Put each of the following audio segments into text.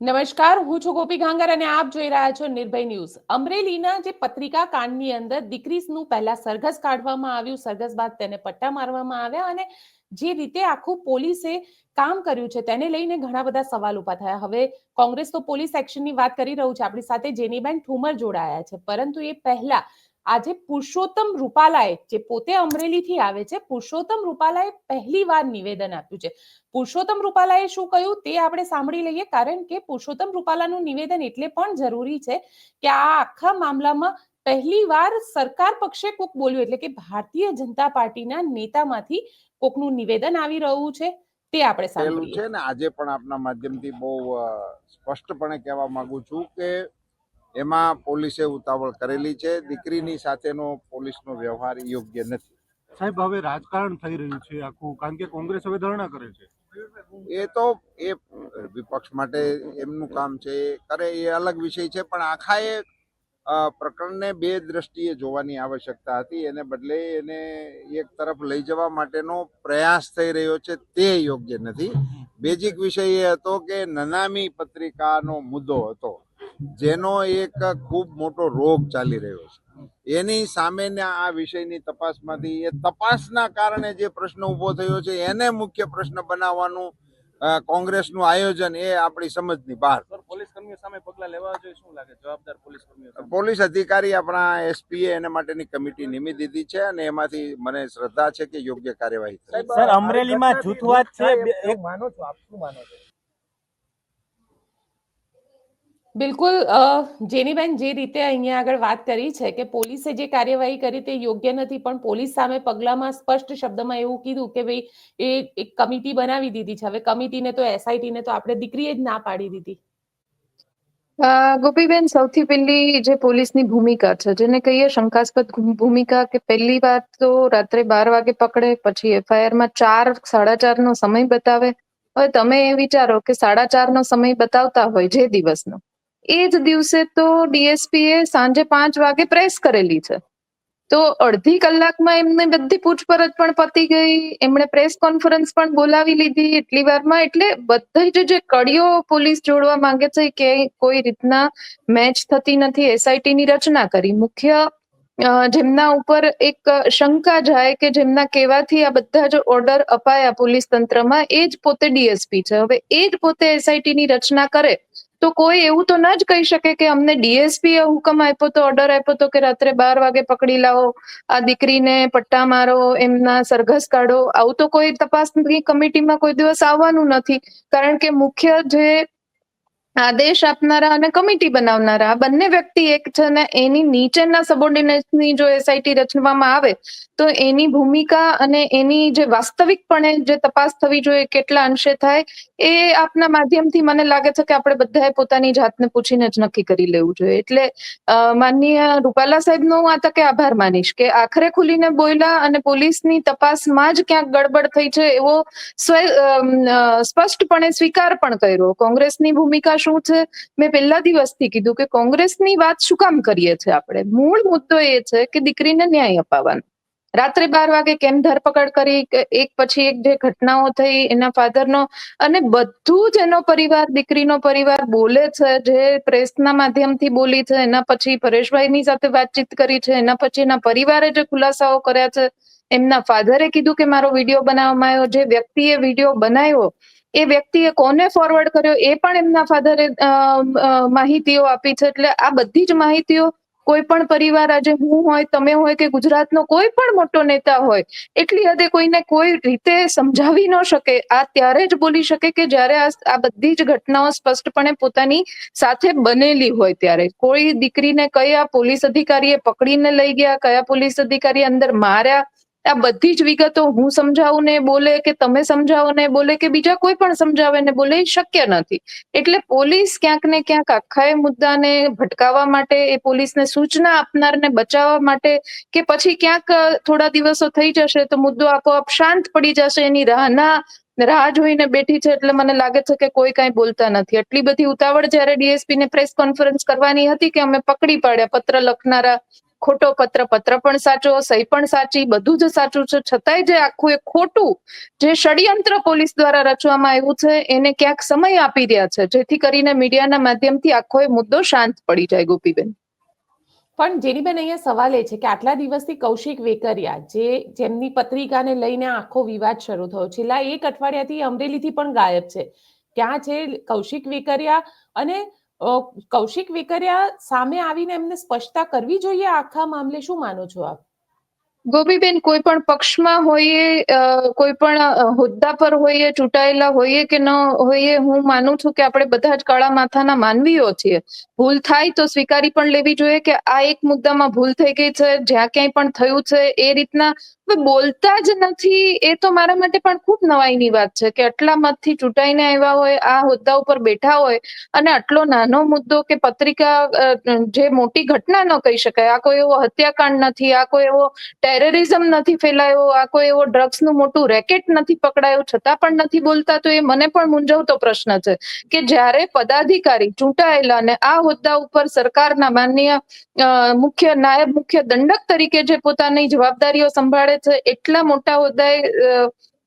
નમસ્કાર, હું છું ગોપી ગાંગર અને આપ જોઈ રહ્યા છો નિર્ભય ન્યૂઝ. અમરેલીના જે પત્રિકા કાંડની અંદર દીકરીનું પહેલા સરઘસ કાઢવામાં આવ્યું, સરઘસ બાદ તેને પટ્ટા મારવામાં આવ્યા અને જે રીતે આખું પોલીસે કામ કર્યું છે તેને લઈને ઘણા બધા સવાલ ઊભા થયા. હવે કોંગ્રેસ તો પોલીસ એક્શનની વાત કરી રહ્યું છે, આપણી સાથે જેનીબેન ઠુમર જોડાયા છે. પરંતુ એ પહેલા આજે પુરુષોત્તમ રૂપાલાએ જે પોતે અમરેલીથી આવે છે પુરુષોત્તમ રૂપાલાએ પહેલી વાર નિવેદન આપ્યું છે. પુરુષોત્તમ રૂપાલાએ શું કહ્યું? તે આપણે સાંભળી લઈએ કારણ કે પુરુષોત્તમ રૂપાલાનું નિવેદન એટલે પણ જરૂરી છે કે આ આખા મામલામાં પહેલી વાર સરકાર પક્ષે કોક બોલ્યું એટલે કે ભારતીય જનતા પાર્ટીના નેતામાંથી કોકનું નિવેદન આવી રહ્યું છે તે આપણે સાંભળીએ. છે ને આજે પણ આપના માધ્યમથી બહુ સ્પષ્ટપણે કહેવા માંગુ છું કે એમાં પોલીસે ઉતાવળ કરેલી છે. દીકરીની સાથેનો પોલીસનો વ્યવહાર યોગ્ય નથી. સાહેબ હવે રાજકારણ થઈ રહ્યું છે આખું કારણ કે કોંગ્રેસ હવે ધરણા કરે છે. એ તો એ વિપક્ષ માટે એમનું કામ છે એ કરે એ અલગ વિષય છે પણ આખા એ પ્રકરણને બે દ્રષ્ટિએ જોવાની આવશ્યકતા હતી. એને બદલે એને એક તરફ લઈ જવા માટેનો પ્રયાસ થઈ રહ્યો છે તે યોગ્ય નથી. બેઝિક વિષય એ હતો કે નનામી પત્રિકાનો મુદ્દો હતો. જેનો એક ખૂબ મોટો રોગ ચાલી રહ્યો છે. એની સામેના આ વિષયની તપાસમાંથી એ તપાસના કારણે જે પ્રશ્ન ઊભો થયો છે એને મુખ્ય પ્રશ્ન બનાવવાનું કોંગ્રેસનું આયોજન એ આપણી સમજની બહાર. પોલીસ કર્મીઓ સામે પગલા લેવા જોઈએ શું લાગે? જવાબદાર પોલીસ કર્મીઓ પોલીસ અધિકારી આપણા એસપીએ એને માટેની કમિટી નિમી દીધી છે અને એમાંથી મને શ્રદ્ધા છે કે યોગ્ય કાર્યવાહી થશે સર અમરેલીમાં જૂથવાદ છે એક માનો છો આપ શું માનો છો? બિલકુલ જેનીબેન જે રીતે અહીંયા આગળ વાત કરી છે કે પોલીસે જે કાર્યવાહી કરી તે યોગ્ય નથી, પણ પોલીસ સામે પગલામાં સ્પષ્ટ શબ્દમાં એવું કીધું કે ભાઈ, એ એક કમિટી બનાવી દીધી છે. હવે કમિટીને તો, એસઆઈટીને તો આપણે દીકરીએ જ ના પાડી દીધી. ગોપીબેન, સૌથી પહેલી જે પોલીસની ભૂમિકા છે, જેને કહીએ શંકાસ્પદ ભૂમિકા કે પહેલી વાત તો રાત્રે બાર વાગે પકડે, પછી એફઆઈઆરમાં ચાર, સાડા ચાર નો સમય બતાવે. હવે તમે એ વિચારો કે સાડા ચાર નો સમય બતાવતા હોય જે દિવસનો એ જ દિવસે તો ડીએસપી એ સાંજે પાંચ વાગે પ્રેસ કરેલી છે. તો અડધી કલાકમાં એમને બધી પૂછપરછ પણ પતી ગઈ. એમણે પ્રેસ કોન્ફરન્સ પણ બોલાવી લીધી. એટલી વારમાં એટલે બધી જ જે કડીઓ પોલીસ જોડવા માંગે છે કે કોઈ રીતના મેચ થતી નથી એસઆઈટી ની રચના કરી. મુખ્ય જેમના ઉપર એક શંકા જાય કે જેમના કહેવાથી આ બધા જ ઓર્ડર અપાયા પોલીસ તંત્રમાં, એ જ પોતે ડીએસપી છે. હવે એ જ પોતે એસઆઈટી ની રચના કરે તો કોઈ એવું તો ન જ કહી શકે કે અમને ડીએસપી હુકમ આપ્યો તો ઓર્ડર આપ્યો તો કે રાત્રે બાર વાગે પકડી લાવો, આ દીકરીને પટ્ટા મારો, એમના સરઘસ કાઢો. આવું તો કોઈ તપાસની કમિટીમાં કોઈ દિવસ આવવાનું નથી. કારણ કે મુખ્ય જે આદેશ આપનારા અને કમિટી બનાવનારા, આ બંને વ્યક્તિ એક છે ને એની નીચેના સબોર્ડિનેટની જો એસઆઈટી રચવામાં આવે, તો એની ભૂમિકા અને એની જે વાસ્તવિકપણે જે તપાસ થવી જોઈએ, કેટલા અંશે થાય એ આપના માધ્યમથી મને લાગે છે કે આપણે બધાએ પોતાની જાતને પૂછીને જ નક્કી કરી લેવું જોઈએ. એટલે માનનીય રૂપાલા સાહેબનો હું આ તકે આભાર માનીશ કે આખરે ખુલીને બોલ્યા અને પોલીસની તપાસમાં જ ક્યાંક ગડબડ થઈ છે એવો સ્પષ્ટપણે સ્વીકાર પણ કર્યો. કોંગ્રેસની ભૂમિકા શું છે? મેં પહેલા દિવસથી કીધું કે કોંગ્રેસની વાત શું કામ કરીએ છીએ આપણે? મૂળ મુદ્દો એ છે કે દીકરીને ન્યાય અપાવવાનો. રાત્રે બાર વાગે કેમ ધરપકડ કરી એક પછી એક જે ઘટનાઓ થઈ એના ફાધરનો, અને બધું જ એનો પરિવાર, દીકરીનો પરિવાર બોલે છે, જે પ્રેસના માધ્યમથી બોલી છે, એના પછી પરેશભાઈની સાથે વાતચીત કરી છે, એના પછી એના પરિવારે જે ખુલાસાઓ કર્યા છે, એમના ફાધરે કીધું કે મારો વીડિયો બનાવવામાં આવ્યો, જે વ્યક્તિએ વીડિયો બનાવ્યો, એ વ્યક્તિએ કોને ફોરવર્ડ કર્યો, એ પણ એમના ફાધરે માહિતીઓ આપી છે, એટલે આ બધી જ માહિતીઓ કોઈ પણ પરિવાર આજે હું હોય, તમે હોય કે ગુજરાતનો કોઈ પણ મોટો નેતા હોય, એટલી હદે કોઈને કોઈ રીતે સમજાવી ન શકે, આ ત્યારે જ બોલી શકે કે જ્યારે આ બધી જ ઘટનાઓ સ્પષ્ટપણે પોતાની સાથે બનેલી હોય ત્યારે. કોઈ દીકરીને કયા પોલીસ અધિકારીએ પકડીને લઈ ગયા, કયા પોલીસ અધિકારી અંદર માર્યા આ બધી જ વિગતો હું સમજાવું ને બોલે કે તમે સમજાવો ને બોલે કે બીજા કોઈ પણ સમજાવે ને બોલે શક્ય નથી. એટલે પોલીસ ક્યાંક ને ક્યાંક આખા એ મુદ્દાને ભટકાવવા માટે, એ પોલીસને સૂચના આપનારને બચાવવા માટે કે પછી ક્યાંક થોડા દિવસો થઈ જશે તો મુદ્દો આપોઆપ શાંત પડી જશે, એની રાહ ના રાહ જોઈને બેઠી છે એટલે મને લાગે છે કે કોઈ કાંઈ બોલતા નથી. એટલી બધી ઉતાવળ જ્યારે ડીએસપી ને પ્રેસ કોન્ફરન્સ કરવાની હતી કે અમે પકડી પાડ્યા, પત્ર લખનારા ખોટો પત્ર પત્ર પણ સાચો, સહી પણ સાચી, બધું જ સાચું છે. છતાંય જે આખું એ ખોટું જે ષડયંત્ર પોલીસ દ્વારા રચવામાં આવ્યું છે, એને ક્યાંક સમય આપી રહ્યા છે. જેથી કરીને મીડિયાના માધ્યમથી આખો એ મુદ્દો શાંત પડી જાય, ગોપીબેન. પણ જેનીબેન અહીંયા સવાલ એ છે કે આટલા દિવસથી કૌશિક વેકરિયા, જે જેમની પત્રિકાને લઈને આખો વિવાદ શરૂ થયો, છેલ્લા એક અઠવાડિયાથી અમરેલીથી પણ ગાયબ છે. ક્યાં છે કૌશિક વેકરિયા અને કૌશિક વેકરિયા સામે આવીને એમને સ્પષ્ટતા કરવી જોઈએ? આખા મામલે શું માનો છો આપ? ગોપીબેન, કોઈ પણ પક્ષમાં હોઈએ કોઈ પણ હોદ્દા પર હોઈએ, ચૂંટાયેલા હોઈએ કે ન હોઈએ, હું માનું છું કે આપણે બધા જ કાળા માથાના માનવીઓ છીએ. ભૂલ થાય તો સ્વીકારી પણ લેવી જોઈએ કે આ એક મુદ્દામાં ભૂલ થઈ ગઈ છે, જ્યાં ક્યાંય પણ થયું છે, એ રીતના બોલતા જ નથી, એ તો મારા માટે પણ ખૂબ નવાઈની વાત છે કે આટલા મતથી ચૂંટાઈને આવ્યા હોય, આ હોદ્દા ઉપર બેઠા હોય અને આટલો નાનો મુદ્દો કે પત્રિકા જે મોટી ઘટના ન કહી શકાય, આ કોઈ એવો હત્યાકાંડ નથી, આ કોઈ એવો ટેરરિઝમ નથી ફેલાયો, આ કોઈ એવો ડ્રગ્સનું મોટું રેકેટ નથી પકડાયું, છતાં પણ નથી બોલતા, તો એ મને પણ મૂંઝવતો પ્રશ્ન છે કે જ્યારે પદાધિકારી ચૂંટાયેલા અને આ હોદ્દા ઉપર સરકારના માનનીય મુખ્ય નાયબ મુખ્ય દંડક તરીકે જે પોતાની જવાબદારીઓ સંભાળે છે એટલા મોટા હોદ્દાએ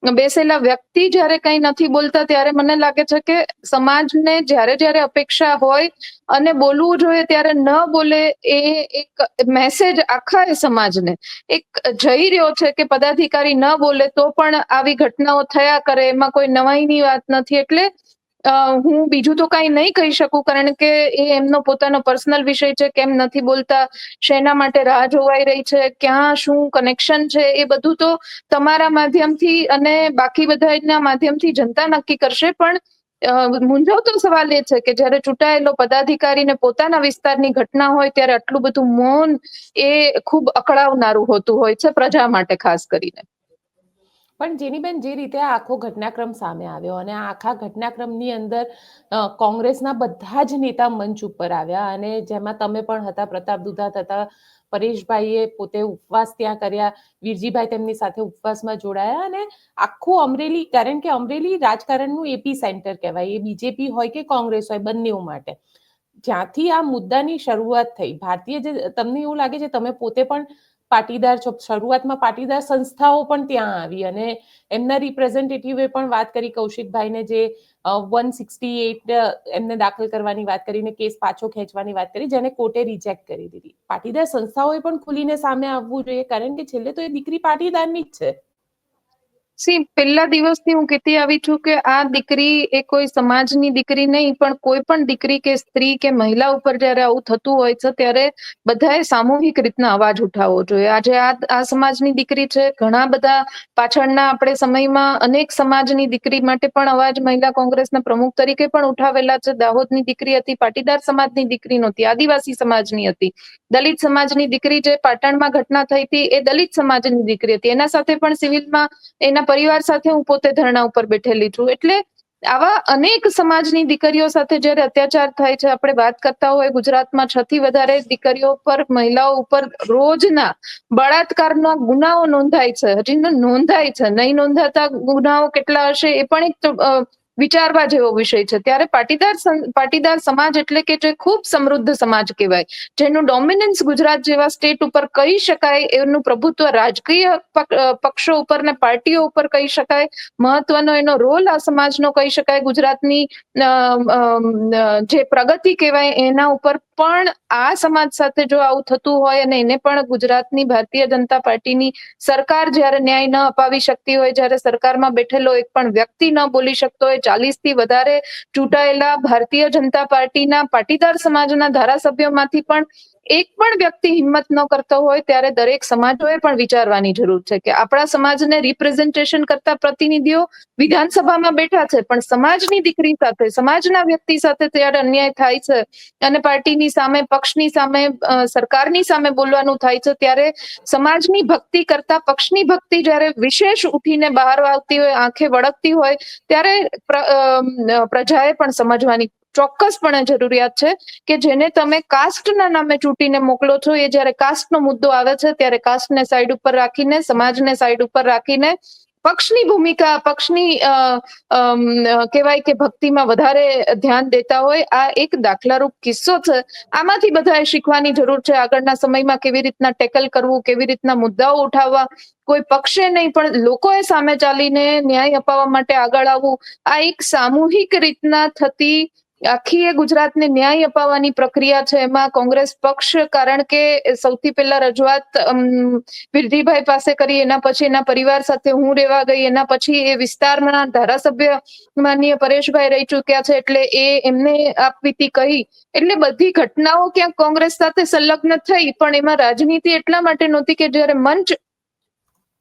બેસેલા વ્યક્તિ જ્યારે કંઈ નથી બોલતા, ત્યારે મને લાગે છે કે સમાજને જ્યારે જ્યારે અપેક્ષા હોય અને બોલવું જોઈએ ત્યારે ન બોલે એ એક મેસેજ આખા એ સમાજને. એક જઈ રહ્યો છે કે પદાધિકારી ન બોલે તો પણ આવી ઘટનાઓ થયા કરે, એમાં કોઈ નવાઈની વાત નથી. એટલે હું બીજું તો કાંઈ નહીં કહી શકું, કારણ કે એ એમનો પોતાનો પર્સનલ વિષય છે, કેમ નથી બોલતા, શેના માટે રાહ જોવાઈ રહી છે, ક્યાં શું કનેક્શન છે, એ બધું તો તમારા માધ્યમથી અને બાકી બધાના માધ્યમથી જનતા નક્કી કરશે, પણ મૂંઝવતો સવાલ એ છે કે જ્યારે ચૂંટાયેલો પદાધિકારીને પોતાના વિસ્તારની ઘટના હોય, ત્યારે આટલું બધું મૌન એ ખૂબ અકળાવનારું હોતું હોય છે, પ્રજા માટે ખાસ કરીને. પણ જેનીબેન જે રીતે આ આખો ઘટનાક્રમ સામે આવ્યો અને આખા ઘટનાક્રમની અંદર કોંગ્રેસના બધા જ નેતા મંચ ઉપર આવ્યા અને જેમાં તમે પણ હતા, પ્રતાપ દુધાત હતા, પરેશભાઈએ પોતે ઉપવાસ ત્યાં કર્યા, વીરજીભાઈ તેમની સાથે ઉપવાસમાં જોડાયા અને આખું અમરેલી, કારણ કે અમરેલી રાજકારણનું એપી સેન્ટર કહેવાય, એ બીજેપી હોય કે કોંગ્રેસ હોય, બંનેઓ માટે. જ્યાંથી આ મુદ્દાની શરૂઆત થઈ, ભારતીય જે, તમને એવું લાગે છે, તમે પોતે પણ પાટીદાર શરૂઆતમાં પાટીદાર સંસ્થાઓ પણ ત્યાં આવી અને એમના રિપ્રેઝેન્ટેટિવે પણ વાત કરી કૌશિકભાઈને જે વન સિક્સટી એટ એમને દાખલ કરવાની વાત કરીને કેસ પાછો ખેંચવાની વાત કરી, જેને કોર્ટે રિજેક્ટ કરી દીધી. પાટીદાર સંસ્થાઓએ પણ ખુલીને સામે આવવું જોઈએ, કારણ કે છેલ્લે તો એ દીકરી પાટીદારની જ છે. સી, પહેલા દિવસથી હું કહેતી આવી છું કે આ દીકરી એ કોઈ સમાજની દીકરી નહીં, પણ કોઈ પણ દીકરી કે સ્ત્રી કે મહિલા ઉપર જ્યારે આવું થતું હોય છે, ત્યારે બધાએ સામૂહિક રીતના અવાજ ઉઠાવવો જોઈએ. આજે આ આ સમાજની દીકરી છે. ઘણા બધા પાછળના આપણે સમયમાં અનેક સમાજની દીકરી માટે પણ અવાજ મહિલા કોંગ્રેસના પ્રમુખ તરીકે પણ ઉઠાવેલા છે. દાહોદની દીકરી હતી, પાટીદાર સમાજની દીકરી નહોતી, આદિવાસી સમાજની હતી. દલિત સમાજની દીકરી જે પાટણમાં ઘટના થઈ હતી, એ દલિત સમાજની દીકરી હતી. એના સાથે પણ સિવિલમાં એના પરિવાર સાથે હું પોતે ધરણા ઉપર બેઠેલી છું. એટલે આવા અનેક સમાજની દીકરીઓ સાથે જ્યારે અત્યાચાર થાય છે, આપણે વાત કરતા હોય ગુજરાતમાં છ વધારે દીકરીઓ પર, મહિલાઓ ઉપર રોજના બળાત્કારના ગુનાઓ નોંધાય છે. હજી નોંધાય છે. નહીં નોંધાતા ગુનાઓ કેટલા હશે એ પણ એક વિચારવા જેવો વિષય છે. ત્યારે પાટીદાર પાટીદાર સમાજ એટલે કે જે ખૂબ સમૃદ્ધ સમાજ કહેવાય, જેનું ડોમિનન્સ ગુજરાત જેવા સ્ટેટ ઉપર કહી શકાય, એનું પ્રભુત્વ રાજકીય પક્ષો ઉપર ને પાર્ટીઓ ઉપર કહી શકાય, મહત્વનો એનો રોલ આ સમાજનો કહી શકાય. ગુજરાતની જે પ્રગતિ કહેવાય એના ઉપર પણ આ સમાજ સાથે જો આવું થતું હોય અને એને પણ ગુજરાતની ભારતીય જનતા પાર્ટીની સરકાર જ્યારે ન્યાય ન અપાવી શકતી હોય, જ્યારે સરકારમાં બેઠેલો એક પણ વ્યક્તિ ન બોલી શકતો હોય ચાલીસથી વધારે ચૂંટાયેલા ભારતીય જનતા પાર્ટીના પાટીદાર સમાજના ધારાસભ્યોમાંથી પણ એક પણ વ્યક્તિ હિંમત ન કરતો હોય ત્યારે દરેક સમાજોએ પણ વિચારવાની જરૂર છે કે આપણા સમાજને રિપ્રેઝન્ટેશન કરતા પ્રતિનિધિઓ વિધાનસભામાં બેઠા છે, પણ સમાજની દીકરી સાથે, સમાજના વ્યક્તિ સાથે ત્યારે અન્યાય થાય છે અને પાર્ટીની સામે, પક્ષની સામે સરકારની સામે બોલવાનું થાય છે, ત્યારે સમાજની ભક્તિ કરતા પક્ષની ભક્તિ જ્યારે વિશેષ ઉઠીને બહાર આવતી હોય, આંખે વળગતી હોય, ત્યારે પ્રજાએ પણ સમજવાની ચોક્કસપણે જરૂરિયાત છે કે જેને તમે કાસ્ટના નામે ચૂંટીને મોકલો છો, એ જ્યારે કાસ્ટનો મુદ્દો આવે છે, ત્યારે કાસ્ટને સાઈડ ઉપર રાખીને, સમાજને સાઈડ ઉપર રાખીને, પક્ષની ભૂમિકા, પક્ષની કહેવાય કે ભક્તિમાં વધારે ધ્યાન દેતા હોય, આ એક દાખલારૂપ કિસ્સો છે. આમાંથી બધાએ શીખવાની જરૂર છે આગળના સમયમાં કેવી રીતના ટેકલ કરવું, કેવી રીતના મુદ્દાઓ ઉઠાવવા. કોઈ પક્ષે નહીં, પણ લોકોએ સામે ચાલીને ન્યાય અપાવવા માટે આગળ આવવું. આ એક સામૂહિક રીતના થતી આખી એ ગુજરાતને ન્યાય અપાવવાની પ્રક્રિયા છે. એમાં કોંગ્રેસ પક્ષ કારણ કે સૌથી પહેલા રજૂઆત અમ, વિરધીભાઈ પાસે કરી એના પછી એના પરિવાર સાથે હું રહેવા ગઈ એના પછી એ વિસ્તારના ધારાસભ્ય માનનીય પરેશભાઈ રહી ચૂક્યા છે એટલે એ એમને આપવીતી કહી. એટલે બધી ઘટનાઓ ક્યાંક કોંગ્રેસ સાથે સંલગ્ન થઈ પણ એમાં રાજનીતિ એટલા માટે નહોતી કે જ્યારે મંચ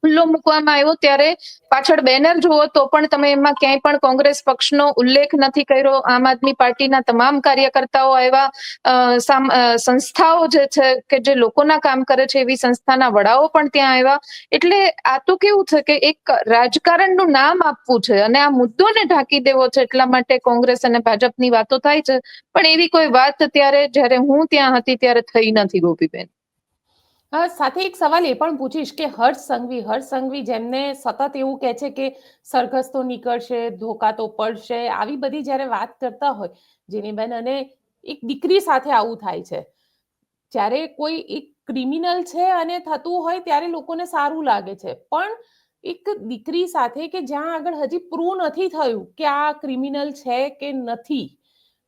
ખુલ્લો મૂકવામાં આવ્યો ત્યારે પાછળ બેનર જુઓ તો પણ તમે એમાં ક્યાંય પણ કોંગ્રેસ પક્ષનો ઉલ્લેખ નથી કર્યો. આમ આદમી પાર્ટીના તમામ કાર્યકર્તાઓ એવા સંસ્થાઓ જે છે કે જે લોકોના કામ કરે છે એવી સંસ્થાના વડાઓ પણ ત્યાં આવ્યા. એટલે આ તો કેવું છે કે એક રાજકારણનું નામ આપવું છે અને આ મુદ્દોને ઢાંકી દેવો છે એટલા માટે કોંગ્રેસ અને ભાજપની વાતો થાય છે. પણ એવી કોઈ વાત ત્યારે જ્યારે હું ત્યાં હતી ત્યારે થઈ નથી ગોપીબેન. સાથે એક સવાલ એ પણ પૂછીશ કે હર્ષ સંઘવી હર્ષ સંઘવી જેમને સતત એવું કહે છે કે સરઘસ તો નીકળશે, ધોકા તો પડશે, આવી બધી જ્યારે વાત કરતા હોય જેનીબેન અને એક દીકરી સાથે આવું થાય છે, જ્યારે કોઈ એક ક્રિમિનલ છે અને થતું હોય ત્યારે લોકોને સારું લાગે છે. પણ એક દીકરી સાથે કે જ્યાં આગળ હજી પ્રૂવ નથી થયું કે આ ક્રિમિનલ છે કે નથી,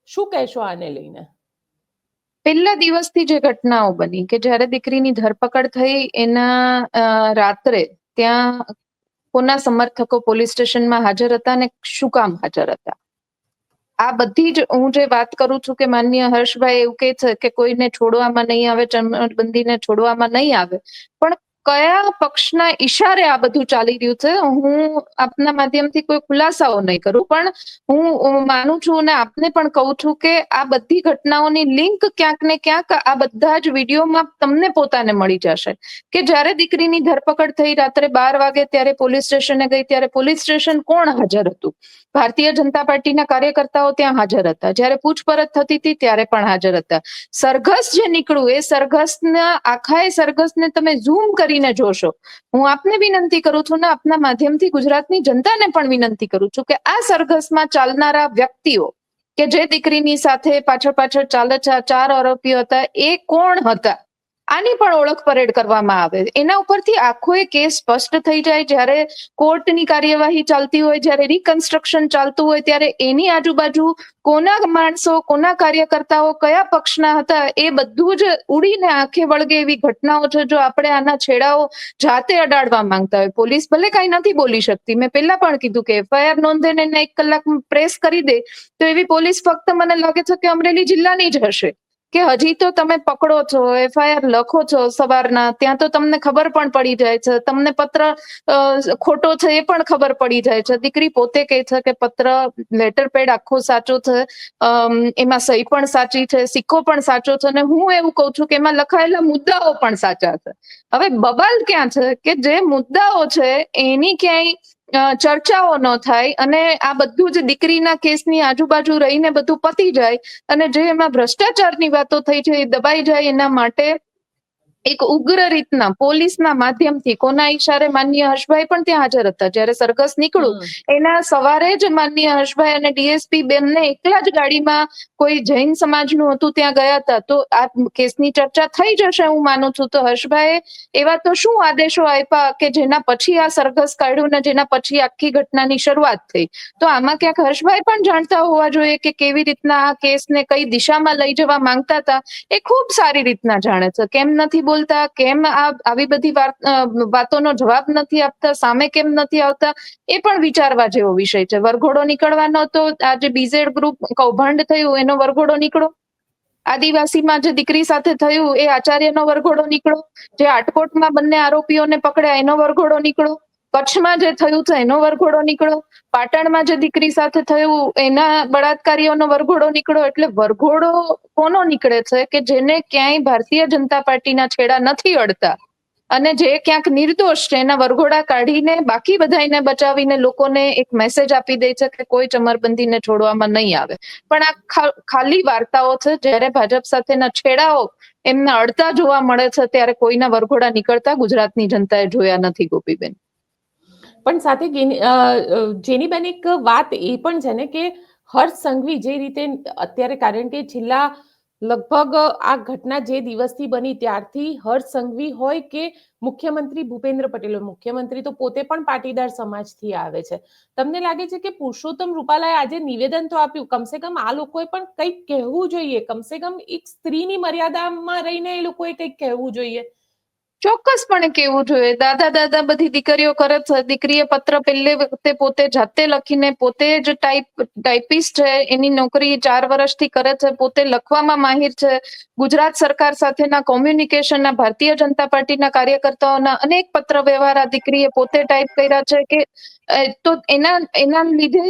શું કહેશો આને લઈને? પહેલા દિવસથી જે ઘટનાઓ બની કે જ્યારે દીકરીની ધરપકડ થઈ એના રાત્રે ત્યાં કોના સમર્થકો પોલીસ સ્ટેશનમાં હાજર હતા અને શું કામ હાજર હતા? આ બધી જ હું જે વાત કરું છું કે માન્ય હર્ષભાઈ એવું કહે છે કે કોઈને છોડવામાં નહીં આવે ચમરબંધીને છોડવામાં નહીં આવે, પણ કયા પક્ષના ઈશારે આ બધું ચાલી રહ્યું છે? હું આપના માધ્યમથી કોઈ ખુલાસાઓ નહીં કરું, પણ હું માનું છું અને આપને પણ કહું છું કે આ બધી ઘટનાઓની લિંક ક્યાંક ને ક્યાંક આ બધા જ વિડીયોમાં તમને પોતાને મળી જશે. કે જ્યારે દીકરીની ધરપકડ થઈ રાત્રે બાર વાગે ત્યારે પોલીસ સ્ટેશને ગઈ, ત્યારે પોલીસ સ્ટેશન કોણ હાજર હતું? ભારતીય જનતા પાર્ટીના કાર્યકર્તાઓ ત્યાં હાજર હતા. જ્યારે પૂછપરછ થતી હતી ત્યારે પણ હાજર હતા. સરઘસ જે નીકળ્યું, એ સરઘસના એ સરઘસને તમે ઝૂમ કરીને જોશો. હું આપને વિનંતી કરું છું ને આપના માધ્યમથી ગુજરાતની જનતાને પણ વિનંતી કરું છું કે આ સરઘસમાં ચાલનારા વ્યક્તિઓ કે જે દીકરીની સાથે પાછળ પાછળ ચાલે ચાર આરોપીઓ હતા, એ કોણ હતા? આની પણ ઓળખ પરેડ કરવામાં આવે. એના ઉપરથી આખો એ કેસ સ્પષ્ટ થઈ જાય. જ્યારે કોર્ટની કાર્યવાહી ચાલતી હોય, જ્યારે રિકન્સ્ટ્રક્શન ચાલતું હોય, ત્યારે એની આજુબાજુ કોના માણસો, કોના કાર્યકર્તાઓ, કયા પક્ષના હતા, એ બધું જ ઉડીને આંખે વળગે એવી ઘટનાઓ છે જો આપણે આના છેડાઓ જાતે અડાડવા માંગતા હોય. પોલીસ ભલે કઈ નથી બોલી શકતી. મેં પહેલા પણ કીધું કે એફઆઈઆર નોંધીને એક કલાક પ્રેસ કરી દે તો એવી પોલીસ ફક્ત મને લાગે છે કે અમરેલી જિલ્લાની જ હશે. કે હજી તો તમે પકડો છો, એફઆઈઆર લખો છો સવારના, ત્યાં તો તમને ખબર પણ પડી જાય છે. તમને પત્ર ખોટો છે એ પણ ખબર પડી જાય છે. દીકરી પોતે કહે છે કે પત્ર, લેટર પેડ આખો સાચો છે એમાં સહી પણ સાચી છે, સિક્કો પણ સાચો છે અને હું એવું કહું છું કે એમાં લખાયેલા મુદ્દાઓ પણ સાચા છે. હવે બબાલ ક્યાં છે કે જે મુદ્દાઓ છે એની ક્યાંય ચર્ચાઓ ન થાય અને આ બધું જ દીકરીના કેસની આજુબાજુ રહીને બધું પતી જાય અને જે એમાં ભ્રષ્ટાચારની વાતો થઈ છે એ દબાઈ જાય એના માટે એક ઉગ્ર રીતના પોલીસના માધ્યમથી કોના ઈશારે માન્ય હર્ષભાઈ પણ ત્યાં હાજર હતા. જ્યારે સરઘસ નીકળ્યું એના સવારે જ માનનીય હર્ષભાઈ અને ડીએસપી બેનને એકલા જ ગાડીમાં કોઈ જૈન સમાજનું હતું ત્યાં ગયા હતા. તો આ કેસની ચર્ચા થઈ જશે હું માનું છું. તો હર્ષભાઈ એવા તો શું આદેશો આપ્યા કે જેના પછી આ સરઘસ કાઢ્યું ને જેના પછી આખી ઘટનાની શરૂઆત થઈ? તો આમાં ક્યાંક હર્ષભાઈ પણ જાણતા હોવા જોઈએ કે કેવી રીતના આ કેસને કઈ દિશામાં લઈ જવા માંગતા હતા એ ખૂબ સારી રીતના જાણે છે. કેમ નથી બોલતા, કેમ આ, આવી બધી વાતોનો જવાબ નથી આપતા, સામે કેમ નથી આવતા, એ પણ વિચારવા જેવો વિષય છે. વરઘોડો નીકળવાનો તો આજે બીઝેડ ગ્રુપ કૌભાંડ થયું, એનો વરઘોડો નીકળો. આદિવાસીમાં જે દીકરી સાથે થયું, એ આચાર્યનો વરઘોડો નીકળો. જે આટકોટમાં બંને આરોપીઓને પકડ્યા, એનો વરઘોડો નીકળો. કચ્છમાં જે થયું છે એનો વરઘોડો નીકળો પાટણમાં જે દીકરી સાથે થયું, એના બળાત્કારીઓનો વરઘોડો નીકળો એટલે વરઘોડો કોનો નીકળે છે કે જેને ક્યાંય ભારતીય જનતા પાર્ટીના છેડા નથી અડતા? અને જે ક્યાંક નિર્દોષ છે, એના વરઘોડા કાઢીને બાકી બધાને બચાવીને લોકોને એક મેસેજ આપી દે છે કે કોઈ ચમરબંધીને છોડવામાં નહીં આવે. પણ આ ખાલી વાર્તાઓ છે, જ્યારે ભાજપ સાથેના છેડાઓ એમના અડતા જોવા મળે છે, ત્યારે કોઈના વરઘોડા નીકળતા ગુજરાતની જનતાએ જોયા નથી, ગોપીબેન. પણ સાથે અ, જેનીબેન એક વાત એ પણ છે ને કે હર્ષ સંઘવી જે રીતે અત્યારે કારણ કે છેલ્લા લગભગ આ ઘટના જે દિવસથી બની ત્યારથી હર્ષ સંઘવી હોય કે મુખ્યમંત્રી ભૂપેન્દ્ર પટેલ મુખ્યમંત્રી તો પોતે પણ પાટીદાર સમાજથી આવે છે. તમને લાગે છે કે પુરુષોત્તમ રૂપાલાએ આજે નિવેદન તો આપ્યું કમસે કમ આ લોકોએ પણ કંઈક કહેવું જોઈએ કમસે કમ એક સ્ત્રીની મર્યાદામાં રહીને એ લોકોએ કંઈક કહેવું જોઈએ. ચોક્કસપણે કેવું જોઈએ? દાદા દાદા બધી દીકરીઓ કરે છે, દીકરીએ પત્ર પહેલે વખતે પોતે જાતે લખીને પોતે જ ટાઈપ, ટાઈપિસ્ટ છે, એની નોકરી ચાર વર્ષથી કરે છે, પોતે લખવામાં માહિર છે. ગુજરાત સરકાર સાથેના કોમ્યુનિકેશનના ભારતીય જનતા પાર્ટીના કાર્યકર્તાઓના અનેક પત્ર વ્યવહાર આ દીકરીએ પોતે ટાઈપ કર્યા છે કે તો એના એના લીધે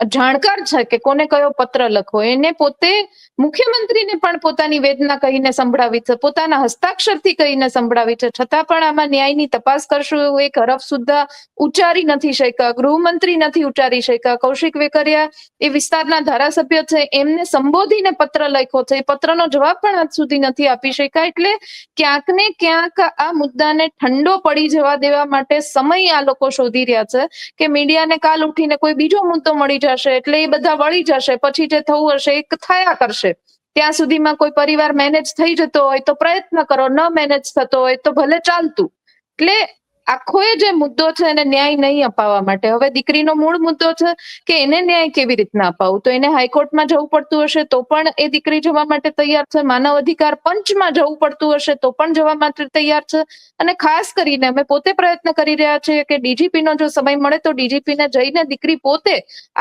જાણકાર છે કે કોને કયો પત્ર લખવો? એને પોતે મુખ્યમંત્રીને પણ પોતાની વેદના કહીને સંભળાવી છે. પોતાના હસ્તાક્ષરથી કહીને સંભળાવી છે. છતાં પણ આમાં ન્યાયની તપાસ કરશું એવું એક હરફ સુદ્ધા ઉચ્ચારી નથી શક્યા. ગૃહમંત્રી નથી ઉચ્ચારી શક્યા. કૌશિક વેકરિયા એ વિસ્તારના ધારાસભ્ય છે. એમને સંબોધીને પત્ર લખ્યો છે. એ પત્રનો જવાબ પણ આજ સુધી નથી આપી શક્યા. એટલે ક્યાંક ને ક્યાંક આ મુદ્દાને ઠંડો પડી જવા દેવા માટે સમય આ લોકો શોધી રહ્યા છે કે મીડિયાને કાલ ઉઠીને કોઈ બીજો મુદ્દો મળી જશે એટલે એ બધા વળી જશે. પછી જે થવું હશે એ થયા કરશે. ત્યાં સુધીમાં કોઈ પરિવાર મેનેજ થઈ જતો હોય તો પ્રયત્ન કરો. ન મેનેજ થતો હોય તો ભલે ચાલતું. એટલે આખો એ જે મુદ્દો છે એને ન્યાય નહીં અપાવવા માટે. હવે દીકરીનો મૂળ મુદ્દો છે કે એને ન્યાય કેવી રીતના અપાવું? તો એને હાઈકોર્ટમાં જવું પડતું હશે તો પણ એ દીકરી જવા માટે તૈયાર છે. માનવ અધિકાર પંચમાં જવું પડતું હશે તો પણ જવા માટે તૈયાર છે. અને ખાસ કરીને અમે પોતે પ્રયત્ન કરી રહ્યા છીએ કે ડીજીપીનો જો સમય મળે તો ડીજીપી ને જઈને દીકરી પોતે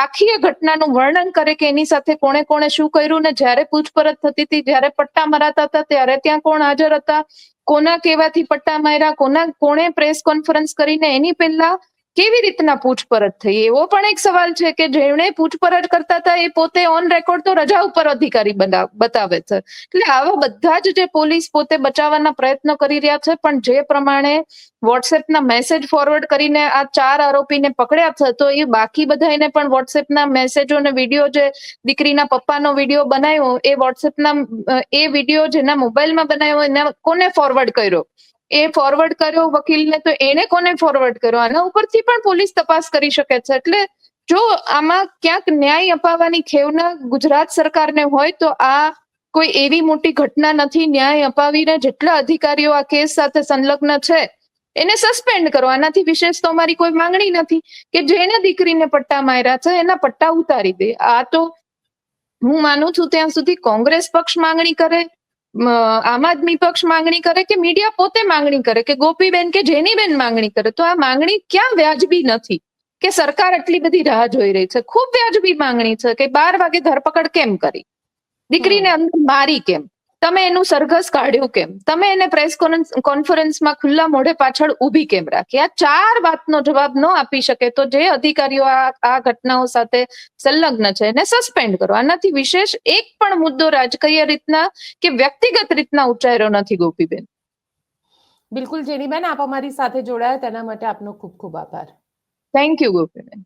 આખી એ ઘટનાનું વર્ણન કરે કે એની સાથે કોણે કોણે શું કર્યું ને જ્યારે પૂછપરછ થતી હતી, જ્યારે પટ્ટા મરાતા હતા, ત્યારે ત્યાં કોણ હાજર હતા? કોના કેવાથી પટ્ટા માર્યા કોના કોણે પ્રેસ કોન્ફરન્સ કરીને એની પહેલા કેવી રીતના પૂછપરછ થઈ? એવો પણ એક સવાલ છે કે જેણે પૂછપરછ કરતા હતા, એ પોતે ઓન રેકોર્ડ તો રજા ઉપર અધિકારી બતાવે છે. એટલે આવા બધા જ જે પોલીસ પોતે બચાવવાના પ્રયત્નો કરી રહ્યા છે, પણ જે પ્રમાણે વોટ્સએપના મેસેજ ફોરવર્ડ કરીને આ ચાર આરોપીને પકડ્યા છે, તો એ બાકી બધાને પણ વોટ્સએપના મેસેજો અને વીડિયો જે દીકરીના પપ્પાનો વીડિયો બનાવ્યો, એ વોટ્સએપના એ વીડિયો જેના મોબાઈલમાં બનાવ્યો, એના કોને ફોરવર્ડ કર્યો? એ ફોરવર્ડ કર્યો વકીલને તો એને કોને ફોરવર્ડ કર્યો? આના ઉપરથી પણ પોલીસ તપાસ કરી શકે છે. એટલે જો આમાં ક્યાંક ન્યાય અપાવવાની ખેવના ગુજરાત સરકારને હોય તો આ કોઈ એવી મોટી ઘટના નથી. ન્યાય અપાવીને જેટલા અધિકારીઓ આ કેસ સાથે સંલગ્ન છે, એને સસ્પેન્ડ કરો. આનાથી વિશેષ તો અમારી કોઈ માંગણી નથી કે જેને દીકરીને પટ્ટા માર્યા છે, એના પટ્ટા ઉતારી દે. આ તો હું માનું છું ત્યાં સુધી કોંગ્રેસ પક્ષ માંગણી કરે આમ આદમી પક્ષ માંગણી કરે કે મીડિયા પોતે માંગણી કરે કે ગોપીબેન કે જેનીબેન માંગણી કરે? તો આ માંગણી ક્યાં વ્યાજબી નથી? કે સરકાર આટલી બધી રાહ જોઈ રહી છે? ખૂબ વ્યાજબી માંગણી છે કે બાર વાગે ધરપકડ કેમ કરી? દીકરીને અંદર મારી કેમ? તમે એનું સરઘસ કાઢ્યું કેમ? તમે એને પ્રેસ કોન્ફરન્સમાં ખુલ્લા મોઢે પાછળ ઊભી કેમ રાખી? આ ચાર વાતનો જવાબ ન આપી શકે તો જે અધિકારીઓ આ આ ઘટનાઓ સાથે સંલગ્ન છે એને સસ્પેન્ડ કરો. આનાથી વિશેષ એક પણ મુદ્દો રાજકીય રીતના કે વ્યક્તિગત રીતના ઉચ્ચાર્યો નથી ગોપીબેન. બિલકુલ જેનીબેન આપ અમારી સાથે જોડાયા તેના માટે આપનો ખૂબ ખૂબ આભાર. Thank you Gopiben.